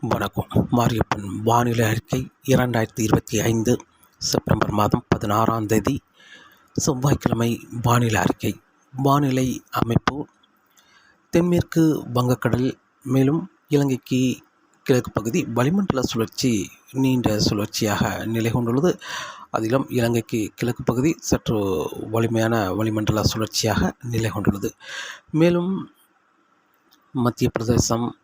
வணக்கம். மாரியப்பன் வானிலை அறிக்கை இரண்டாயிரத்தி இருபத்தி ஐந்து செப்டம்பர் மாதம் பதினாறாம் தேதி செவ்வாய்க்கிழமை வானிலை அறிக்கை. வானிலை அமைப்பு தென்மேற்கு வங்கக்கடல் மேலும் இலங்கைக்கு கிழக்கு பகுதி வளிமண்டல சுழற்சி நீண்ட சுழற்சியாக நிலை கொண்டுள்ளது. அதிலும் இலங்கைக்கு கிழக்கு பகுதி சற்று வலிமையான வளிமண்டல சுழற்சியாக நிலை கொண்டுள்ளது. மேலும் மத்திய பிரதேசம்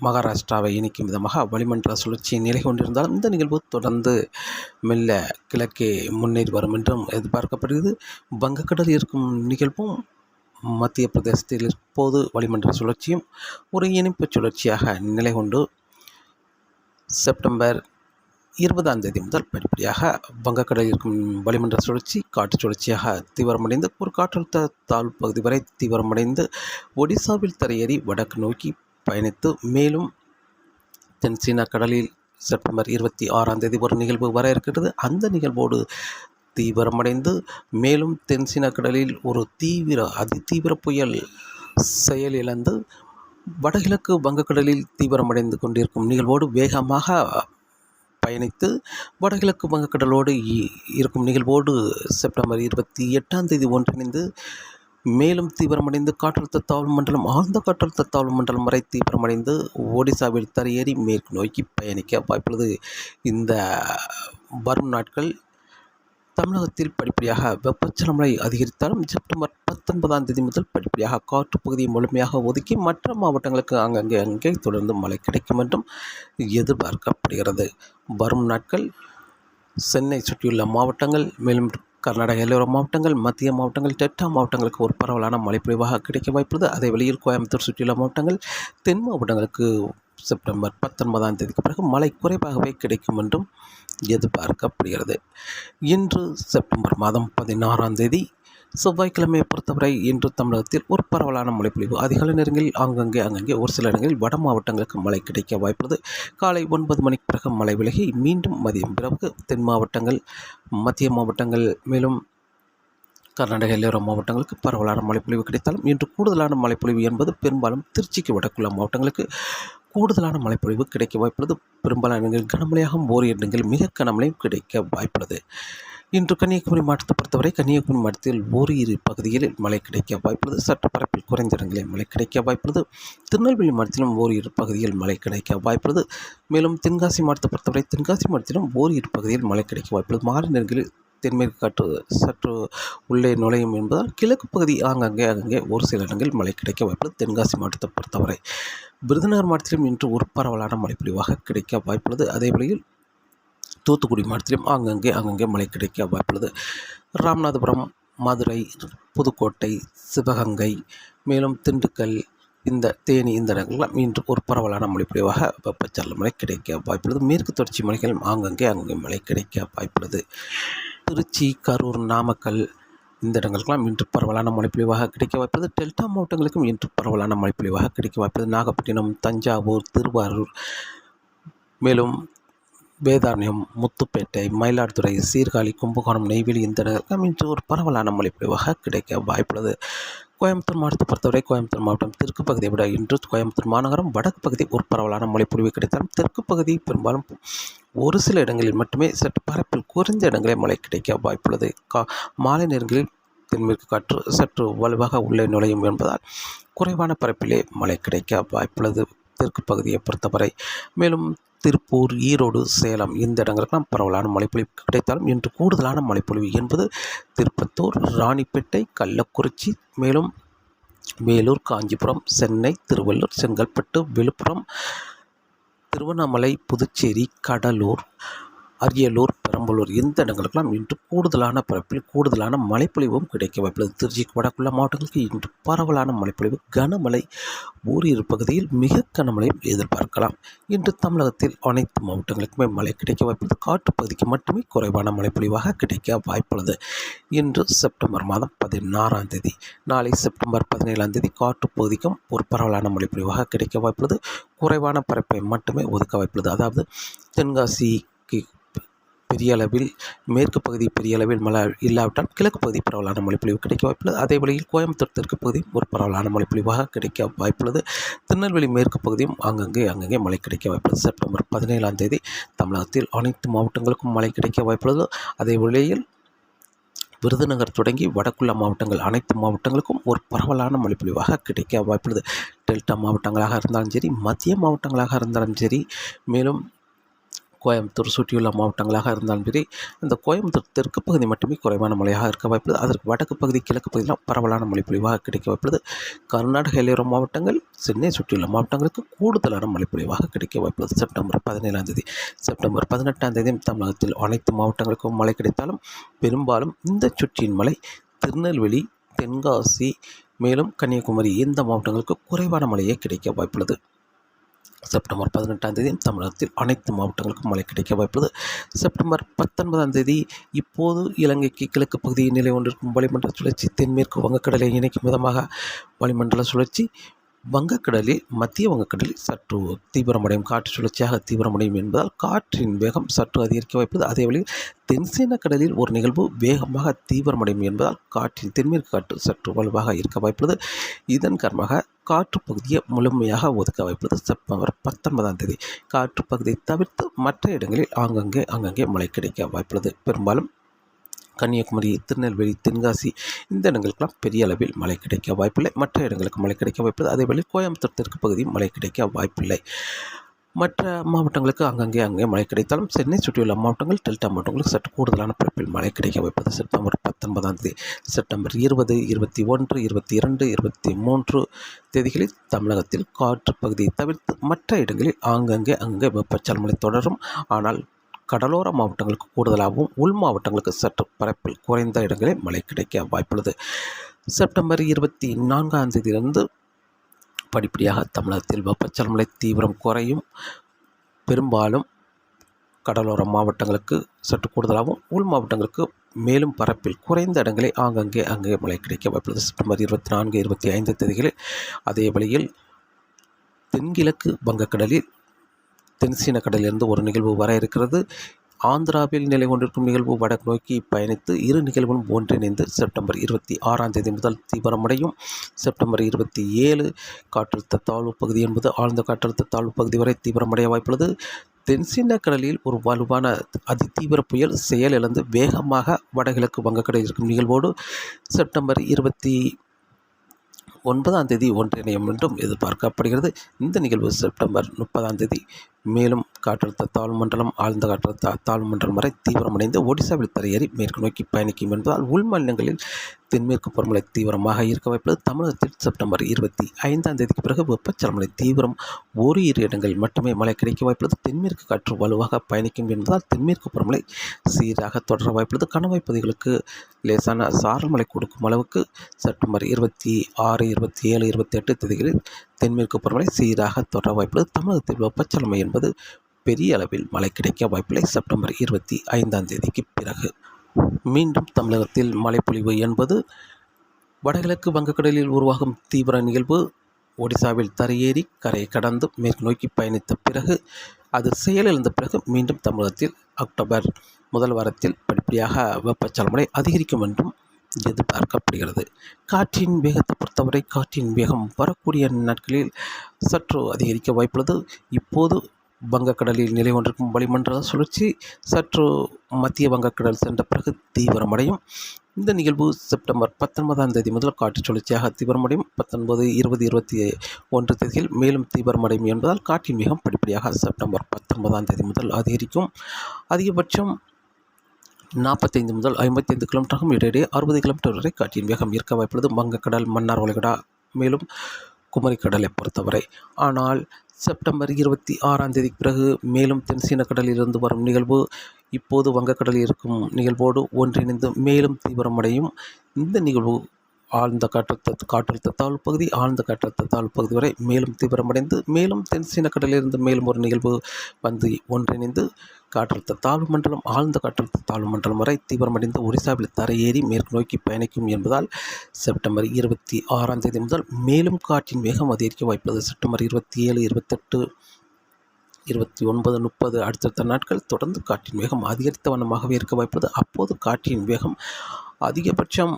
மகாராஷ்டிராவை இணைக்கும் விதமாக வளிமண்டல சுழற்சி நிலை கொண்டிருந்தாலும் இந்த நிகழ்வு தொடர்ந்து மெல்ல கிழக்கே முன்னேறி வரும் என்றும் எதிர்பார்க்கப்படுகிறது. வங்கக்கடல் இருக்கும் நிகழ்வும் மத்திய பிரதேசத்தில் இப்போது வளிமண்டல சுழற்சியும் ஒரு இணைப்பு சுழற்சியாக நிலை கொண்டு செப்டம்பர் இருபதாம் தேதி முதல் படிப்படியாக வங்கக்கடலில் இருக்கும் வளிமண்டல சுழற்சி காற்று சுழற்சியாக தீவிரமடைந்து ஒரு காற்றழுத்த தாழ்வு பகுதி வரை தீவிரமடைந்து ஒடிசாவில் தரையேறி வடக்கு நோக்கி பயணித்து மேலும் தென் சீனா கடலில் செப்டம்பர் இருபத்தி ஆறாம் தேதி ஒரு நிகழ்வு வர இருக்கிறது அந்த நிகழ்வோடு தீவிரமடைந்து மேலும் தென் சீனா கடலில் ஒரு தீவிர அதிதீவிர புயல் செயலிழந்து வடகிழக்கு வங்கக்கடலில் தீவிரமடைந்து கொண்டிருக்கும் நிகழ்வோடு வேகமாக பயணித்து வடகிழக்கு வங்கக்கடலோடு இருக்கும் நிகழ்வோடு செப்டம்பர் இருபத்தி எட்டாம் தேதி ஒன்றிணைந்து மேலும் தீவிரமடைந்து காற்றழுத்த தாழ்வு மண்டலம் ஆழ்ந்த காற்றழுத்த தாழ்வு மண்டலம் வரை தீவிரமடைந்து ஒடிசாவில் தரையேறி மேற்கு நோக்கி பயணிக்க வாய்ப்புள்ளது. இந்த வரும் நாட்கள் தமிழகத்தில் படிப்படியாக வெப்பச்சலமலை அதிகரித்தாலும் செப்டம்பர் பத்தொன்பதாம் தேதி முதல் படிப்படியாக காற்று பகுதியை முழுமையாக ஒதுக்கி மற்ற மாவட்டங்களுக்கு அங்கங்கே அங்கே தொடர்ந்து மழை கிடைக்கும் என்றும் எதிர்பார்க்கப்படுகிறது. வரும் நாட்கள் சென்னை சுற்றியுள்ள மாவட்டங்கள் மேலும் கர்நாடக எல்லோர மாவட்டங்கள் மத்திய மாவட்டங்கள் டெல்டா மாவட்டங்களுக்கு ஒரு பரவலான மழைப்பொழிவாக கிடைக்க வாய்ப்புள்ளது. அதே வெளியில் கோயம்புத்தூர் சுற்றியுள்ள மாவட்டங்கள் தென் மாவட்டங்களுக்கு செப்டம்பர் பத்தொன்பதாம் தேதிக்கு பிறகு மழை குறைவாகவே கிடைக்கும் என்றும் எதிர்பார்க்கப்படுகிறது. இன்று செப்டம்பர் மாதம் பதினாறாம் தேதி செவ்வாய்க்கிழமையை பொறுத்தவரை இன்று தமிழகத்தில் ஒரு பரவலான மழைப்பொழிவு. அதிகாலை நேரங்களில் ஆங்கங்கே அங்கங்கே ஒரு சில இடங்களில் வட மாவட்டங்களுக்கு மழை கிடைக்க வாய்ப்புள்ளது. காலை ஒன்பது மணிக்கு பிறகு மழை விலகி மீண்டும் மதியம் பிறகு தென் மாவட்டங்கள் மத்திய மாவட்டங்கள் மேலும் கர்நாடக எல்லோர மாவட்டங்களுக்கு பரவலான மழைப்பொழிவு கிடைத்தாலும் இன்று கூடுதலான மழைப்பொழிவு என்பது பெரும்பாலும் திருச்சிக்கு வடக்குள்ள மாவட்டங்களுக்கு கூடுதலான மழைப்பொழிவு கிடைக்க வாய்ப்புள்ளது. பெரும்பாலான இடங்களில் கனமழையாகவும் ஓரிரு இடங்களில் மிக கனமழையும் கிடைக்க வாய்ப்புள்ளது. இன்று கன்னியாகுமரி மாவட்டத்தை பொறுத்தவரை கன்னியாகுமரி மாவட்டத்தில் ஓரிரு பகுதிகளில் மழை கிடைக்க வாய்ப்புள்ளது. சற்று பரப்பில் குறைந்த இடங்களில் மழை கிடைக்க வாய்ப்புள்ளது. திருநெல்வேலி மாவட்டத்திலும் ஓரிரு பகுதியில் மழை கிடைக்க வாய்ப்புள்ளது. மேலும் தென்காசி மாவட்டத்தை பொறுத்தவரை தென்காசி மாவட்டத்திலும் ஓரிரு பகுதியில் மழை கிடைக்க வாய்ப்புள்ளது. மாலை நேரங்களில் தென்மேற்கு காற்று சற்று உள்ளே நுழையும் என்பதால் கிழக்கு பகுதி ஆங்காங்கே அங்கங்கே ஒரு சில இடங்களில் மழை கிடைக்க வாய்ப்புள்ளது. தென்காசி மாவட்டத்தை பொறுத்தவரை விருதுநகர் மாவட்டத்திலும் இன்று ஒரு பரவலான மழைப்பொழிவாக கிடைக்க வாய்ப்புள்ளது. அதே வழியில் தூத்துக்குடி மாவட்டத்திலும் ஆங்கங்கே அங்கங்கே மழை கிடைக்க வாய்ப்புள்ளது ராமநாதபுரம் மதுரை புதுக்கோட்டை சிவகங்கை மேலும் திண்டுக்கல் இந்த தேனி இந்த இடங்கள்லாம் இன்று ஒரு பரவலான மழைப்பொழிவாக வெப்பச்சலன மழை கிடைக்க வாய்ப்புள்ளது மேற்கு தொடர்ச்சி மலைகளும் ஆங்கங்கே அங்கங்கே மழை கிடைக்க வாய்ப்புள்ளது திருச்சி கரூர் நாமக்கல் இந்த இடங்களுக்கெல்லாம் இன்று பரவலான மழைப்பொழிவாக கிடைக்க வாய்ப்பது டெல்டா மாவட்டங்களுக்கும் இன்று பரவலான மழைப்பொழிவாக கிடைக்க வாய்ப்பது நாகப்பட்டினம் தஞ்சாவூர் திருவாரூர் மேலும் வேதாரண்யம் முத்துப்பேட்டை மயிலாடுதுறை சீர்காழி கும்பகோணம் நெய்வேலி இந்த இடங்களுக்கெல்லாம் இன்று ஒரு பரவலான மழைப்பொழிவாக கிடைக்க வாய்ப்புள்ளது. கோயம்புத்தூர் மாவட்டத்தை பொறுத்தவரை கோயம்புத்தூர் மாவட்டம் தெற்கு பகுதியை விட இன்று கோயம்புத்தூர் மாநகரம் வடக்கு பகுதி ஒரு பரவலான மழைப்பொழிவு கிடைத்தாலும் தெற்கு பகுதி பெரும்பாலும் ஒரு சில இடங்களில் மட்டுமே சற்று பரப்பில் குறைந்த இடங்களில் மழை கிடைக்க வாய்ப்புள்ளது. கா மாலை நேரங்களில் தென்மேற்கு காற்று சற்று வலுவாக உள்ளே நுழையும் என்பதால் குறைவான பரப்பிலே மழை கிடைக்க வாய்ப்புள்ளது. தெற்கு பகுதியை பொறுத்தவரை மேலும் திருப்பூர் ஈரோடு சேலம் இந்த இடங்களுக்கெல்லாம் பரவலான மழைப்பொழிவு கிடைத்தாலும் இன்று கூடுதலான மழைப்பொழிவு என்பது திருப்பத்தூர் ராணிப்பேட்டை கள்ளக்குறிச்சி மேலும் வேலூர் காஞ்சிபுரம் சென்னை திருவள்ளூர் செங்கல்பட்டு விழுப்புரம் திருவண்ணாமலை புதுச்சேரி கடலூர் அரியலூர் பெரம்பலூர் இந்த இடங்களுக்கெல்லாம் இன்று கூடுதலான பரப்பில் கூடுதலான மழைப்பொழிவும் கிடைக்க வாய்ப்புள்ளது. திருச்சி வடக்குள்ள மாவட்டங்களுக்கு இன்று பரவலான மழைப்பொழிவு கனமழை ஓரிரு பகுதியில் மிக கனமழையும் எதிர்பார்க்கலாம். இன்று தமிழகத்தில் அனைத்து மாவட்டங்களுக்குமே மழை கிடைக்க வாய்ப்புள்ளது. காட்டுப்பகுதிக்கு பகுதிக்கு மட்டுமே குறைவான மழைப்பொழிவாக கிடைக்க வாய்ப்புள்ளது. இன்று செப்டம்பர் மாதம் பதினாறாம் தேதி நாளை செப்டம்பர் பதினேழாம் தேதி காட்டுப்பகுதிக்கும் பகுதிக்கும் ஒரு பரவலான மழைப்பொழிவாக கிடைக்க வாய்ப்புள்ளது. குறைவான பரப்பை மட்டுமே ஒதுக்க வாய்ப்புள்ளது. அதாவது தென்காசி பெரிய அளவில் மேற்கு பகுதி பெரிய அளவில் மழை இல்லாவிட்டால் கிழக்கு பகுதி பரவலான மழைப்பொழிவு கிடைக்க வாய்ப்புள்ளது. அதே வழியில் கோயம்புத்தூர் தெற்கு பகுதியும் ஒரு பரவலான மொழிப்பொழிவாக கிடைக்க வாய்ப்புள்ளது. திருநெல்வேலி மேற்கு பகுதியும் அங்கங்கே அங்கங்கே மழை கிடைக்க வாய்ப்புள்ளது. செப்டம்பர் பதினேழாம் தேதி தமிழகத்தில் அனைத்து மாவட்டங்களுக்கும் மழை கிடைக்க வாய்ப்புள்ளது. அதே வழியில் விருதுநகர் தொடங்கி வடக்குள்ள மாவட்டங்கள் அனைத்து மாவட்டங்களுக்கும் ஒரு பரவலான மொழிப்பொழிவாக கிடைக்க வாய்ப்புள்ளது. டெல்டா மாவட்டங்களாக இருந்தாலும் சரி மத்திய மாவட்டங்களாக இருந்தாலும் சரி மேலும் கோயம்புத்தூர் சுற்றியுள்ள மாவட்டங்களாக இருந்தாலும் சரி இந்த கோயம்புத்தூர் தெற்கு பகுதி மட்டுமே குறைவான மழையாக இருக்க வாய்ப்புள்ளது. அதற்கு வடக்கு பகுதி கிழக்கு பகுதியெலாம் பரவலான மழைப்பொழிவாக கிடைக்க வாய்ப்புள்ளது. கர்நாடக எல்லையோர மாவட்டங்கள் சென்னை சுற்றியுள்ள மாவட்டங்களுக்கு கூடுதலான மழைப்பொழிவாக கிடைக்க வாய்ப்புள்ளது. செப்டம்பர் பதினேழாம் தேதி செப்டம்பர் பதினெட்டாம் தேதி தமிழகத்தில் அனைத்து மாவட்டங்களுக்கும் மழை கிடைத்தாலும் பெரும்பாலும் இந்த சுற்றியின் மழை திருநெல்வேலி தென்காசி மேலும் கன்னியாகுமரி இந்த மாவட்டங்களுக்கு குறைவான மழையே கிடைக்க வாய்ப்புள்ளது. செப்டம்பர் பதினெட்டாம் தேதி தமிழகத்தில் அனைத்து மாவட்டங்களுக்கும் மழை கிடைக்க வாய்ப்புள்ளது. செப்டம்பர் பத்தொன்பதாம் தேதி இப்போது இலங்கைக்கு கிழக்கு பகுதியில் நிலை கொண்டிருக்கும் வளிமண்டல சுழற்சி தென்மேற்கு வங்கக்கடலை இணைக்கும் விதமாக வளிமண்டல சுழற்சி வங்கக்கடலில் மத்திய வங்கக்கடலில் சற்று தீவிரமடையும் காற்று சுழற்சியாக தீவிரமடையும் என்பதால் காற்றின் வேகம் சற்று அதிகரிக்க வாய்ப்பது அதே வழியில் தென்சீன கடலில் ஒரு நிகழ்வு வேகமாக தீவிரமடையும் என்பதால் காற்றின் தென்மேற்கு காற்று சற்று வலுவாக இருக்க வாய்ப்புள்ளது. இதன் காரணமாக காற்று பகுதியை முழுமையாக ஒதுக்க வைப்பது செப்டம்பர் பத்தொன்பதாம் தேதி காற்று பகுதியை தவிர்த்து மற்ற இடங்களில் ஆங்கங்கே அங்கங்கே மழை கிடைக்க வாய்ப்புள்ளது. பெரும்பாலும் கன்னியாகுமரி திருநெல்வேலி தென்காசி இந்த இடங்களுக்கெல்லாம் பெரிய அளவில் மழை கிடைக்க வாய்ப்பில்லை. மற்ற இடங்களுக்கு மழை கிடைக்க வாய்ப்பில்லை அதேவேளை கோயம்புத்தூர் தெற்கு பகுதியும் மழை கிடைக்க வாய்ப்பில்லை மற்ற மாவட்டங்களுக்கு அங்கங்கே அங்கே மழை கிடைத்தாலும் சென்னை சுற்றியுள்ள மாவட்டங்கள் டெல்டா மாவட்டங்களுக்கு சற்று கூடுதலான பிறப்பில் மழை கிடைக்க வைப்பது செப்டம்பர் பத்தொன்பதாம் தேதி செப்டம்பர் இருபது இருபத்தி ஒன்று இருபத்தி இரண்டு இருபத்தி மூன்று தேதிகளில் தமிழகத்தில் காற்று பகுதியை தவிர்த்து மற்ற இடங்களில் ஆங்கங்கே அங்கே வெப்பச்சலமழை தொடரும். ஆனால் கடலோர மாவட்டங்களுக்கு கூடுதலாகவும் உள் மாவட்டங்களுக்கு சற்று பரப்பில் குறைந்த இடங்களில் மழை கிடைக்க வாய்ப்புள்ளது. செப்டம்பர் இருபத்தி நான்காம் தேதியிலிருந்து படிப்படியாக தமிழகத்தில் வெப்பச்சலமழை தீவிரம் குறையும். பெரும்பாலும் கடலோர மாவட்டங்களுக்கு சற்று கூடுதலாகவும் உள் மாவட்டங்களுக்கு மேலும் பரப்பில் குறைந்த இடங்களில் ஆங்கங்கே அங்கே மழை கிடைக்க வாய்ப்புள்ளது. செப்டம்பர் இருபத்தி நான்கு இருபத்தி ஐந்து தேதிகளில் அதே வழியில் தென்கிழக்கு வங்கக்கடலில் தென்சீன கடலிலிருந்து ஒரு நிகழ்வு வர இருக்கிறது. ஆந்திராவில் நிலை கொண்டிருக்கும் நிகழ்வு வடக்கு நோக்கி பயணித்து இரு நிகழ்வுகளும் ஒன்றிணைந்து செப்டம்பர் இருபத்தி ஆறாம் தேதி முதல் தீவிரமடையும். செப்டம்பர் இருபத்தி ஏழு காற்றழுத்த தாழ்வு பகுதி என்பது ஆழ்ந்த காற்றழுத்த தாழ்வு பகுதி வரை தீவிரமடைய வாய்ப்புள்ளது. தென்சீன கடலில் ஒரு வலுவான அதிதீவிர புயல் செயலிழந்து வேகமாக வடகிழக்கு வங்கக்கடலில் இருக்கும் நிகழ்வோடு செப்டம்பர் இருபத்தி ஒன்பதாம் தேதி ஒன்றிணையும் என்றும் எதிர்பார்க்கப்படுகிறது. இந்த நிகழ்வு செப்டம்பர் முப்பதாம் தேதி மேலும் காற்றழுத்த தாழ்வு மண்டலம் ஆழ்ந்த காற்றழுத்த தாழ்வு மண்டலம் வரை தீவிரமடைந்து ஒடிசாவில் தரையேறி மேற்கு நோக்கி பயணிக்கும் என்பதால் உள் மாநிலங்களில் தென்மேற்கு பருவமழை தீவிரமாக இருக்க வாய்ப்புள்ளது. தமிழகத்தில் செப்டம்பர் இருபத்தி ஐந்தாம் தேதிக்கு பிறகு வெப்பச்சலமலை தீவிரம் ஒரு இரு இடங்களில் மட்டுமே மழை கிடைக்க வாய்ப்புள்ளது. தென்மேற்கு காற்று வலுவாக பயணிக்கும் என்பதால் தென்மேற்கு பருவமழை சீராக தொடர வாய்ப்புள்ளது. கணவாய் பகுதிகளுக்கு லேசான சாரல் மழை கொடுக்கும் அளவுக்கு செப்டம்பர் இருபத்தி ஆறு இருபத்தி ஏழு இருபத்தி எட்டு தேதிகளில் தென்மேற்கு பருவமழை சீராக தொடர வாய்ப்புள்ளது. தமிழகத்தில் வெப்பச்சலமை என்பது பெரிய அளவில் மழை கிடைக்க வாய்ப்பில்லை. செப்டம்பர் இருபத்தி ஐந்தாம் தேதிக்கு பிறகு. மீண்டும் தமிழகத்தில் மழைப்பொழிவு என்பது வடகிழக்கு வங்கக்கடலில் உருவாகும் தீவிர நிகழ்வு. ஒடிசாவில் தரையேறி கரையை கடந்து மேற்கு நோக்கி பயணித்த பிறகு அது செயலிழந்த பிறகு மீண்டும் தமிழகத்தில் அக்டோபர் முதல் வாரத்தில் படிப்படியாக வெப்பச்சலமழை அதிகரிக்கும் என்றும் எதிர்பார்க்கப்படுகிறது. காற்றின் வேகத்தை பொறுத்தவரை காற்றின் வேகம் வரக்கூடிய நாட்களில் சற்று அதிகரிக்க வாய்ப்புள்ளது. இப்போது வங்கக்கடலில் நிலை கொண்டிருக்கும் வளிமண்டல சுழற்சி சற்று மத்திய வங்கக்கடல் சென்ற பிறகு தீவிரமடையும். இந்த நிகழ்வு செப்டம்பர் பத்தொன்பதாம் தேதி முதல் காற்று சுழற்சியாக தீவிரமடையும். பத்தொன்பது இருபது இருபத்தி ஒன்று தேதியில் மேலும் தீவிரமடையும் என்பதால் காற்றின் வேகம் படிப்படியாக செப்டம்பர் பத்தொன்பதாம் தேதி முதல் அதிகரிக்கும். அதிகபட்சம் நாற்பத்தைந்து முதல் ஐம்பத்தைந்து கிலோமீட்டருக்கும் இடையிடையே அறுபது கிலோமீட்டர் வரை காற்றின் வேகம் இருக்க வாய்ப்புள்ளது. வங்கக்கடல் மன்னார் வளைகுடா மேலும் குமரிக்கடலை பொறுத்தவரை. ஆனால் செப்டம்பர் இருபத்தி ஆறாம் தேதிக்கு பிறகு மேலும் தென்சீன கடலிலிருந்து வரும் நிகழ்வு இப்போது வங்கக்கடலில் இருக்கும் நிகழ்வோடு ஒன்றிணைந்து மேலும் தீவிரமடையும். இந்த நிகழ்வு ஆழ்ந்த காற்றழுத்த காற்றழுத்த தாழ்வு பகுதி ஆழ்ந்த காற்றழுத்த தாழ்வு பகுதி வரை மேலும் தீவிரமடைந்து மேலும் தென்சீன கடலிலிருந்து மேலும் ஒரு நிகழ்வு வந்து ஒன்றிணைந்து காற்றழுத்த தாழ்வு மண்டலம் ஆழ்ந்த காற்றழுத்த தாழ்வு மண்டலம் வரை தீவிரமடைந்து ஒரிசாவில் தரையேறி மேற்கு நோக்கி பயணிக்கும் என்பதால் செப்டம்பர் இருபத்தி ஆறாம் தேதி முதல் மேலும் காற்றின் வேகம் அதிகரிக்க வாய்ப்புள்ளது. செப்டம்பர் இருபத்தி ஏழு இருபத்தெட்டு இருபத்தி ஒன்பது முப்பது அடுத்தடுத்த நாட்கள் தொடர்ந்து காற்றின் வேகம் அதிகரித்த வண்ணமாகவே இருக்க வாய்ப்புள்ளது. அப்போது காற்றின் வேகம் அதிகபட்சம்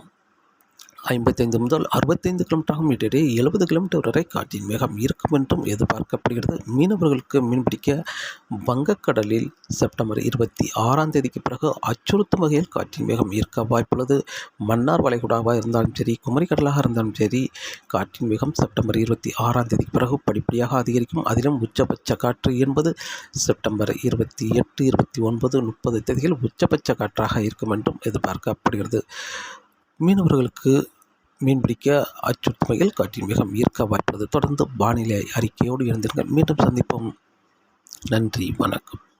ஐம்பத்தைந்து முதல் அறுபத்தைந்து கிலோமீட்டராகும். இடையே எழுபது கிலோமீட்டர் வரை காற்றின் வேகம் இருக்கும் என்றும் எதிர்பார்க்கப்படுகிறது. மீனவர்களுக்கு மீன்பிடிக்க வங்கக்கடலில் செப்டம்பர் இருபத்தி ஆறாம் தேதிக்கு பிறகு அச்சுறுத்தும் வகையில் காற்றின் வேகம் இருக்க வாய்ப்புள்ளது. மன்னார் வளைகுடாவாக இருந்தாலும் சரி குமரிக்கடலாக இருந்தாலும் சரி காற்றின் வேகம் செப்டம்பர் இருபத்தி ஆறாம் தேதிக்கு பிறகு படிப்படியாக அதிகரிக்கும். அதிலும் உச்சபட்ச காற்று என்பது செப்டம்பர் இருபத்தி எட்டு இருபத்தி ஒன்பது முப்பது தேதியில் உச்சபட்ச காற்றாக இருக்கும் என்றும் எதிர்பார்க்கப்படுகிறது. மீனவர்களுக்கு மீன்பிடிக்க அச்சுறுத்தல்கள் காற்றின் வேகம் ஈர்க்க வாய்ப்புள்ளது. தொடர்ந்து வானிலை அறிக்கையோடு இருந்திருங்கள் மீண்டும் சந்திப்போம். நன்றி. வணக்கம்.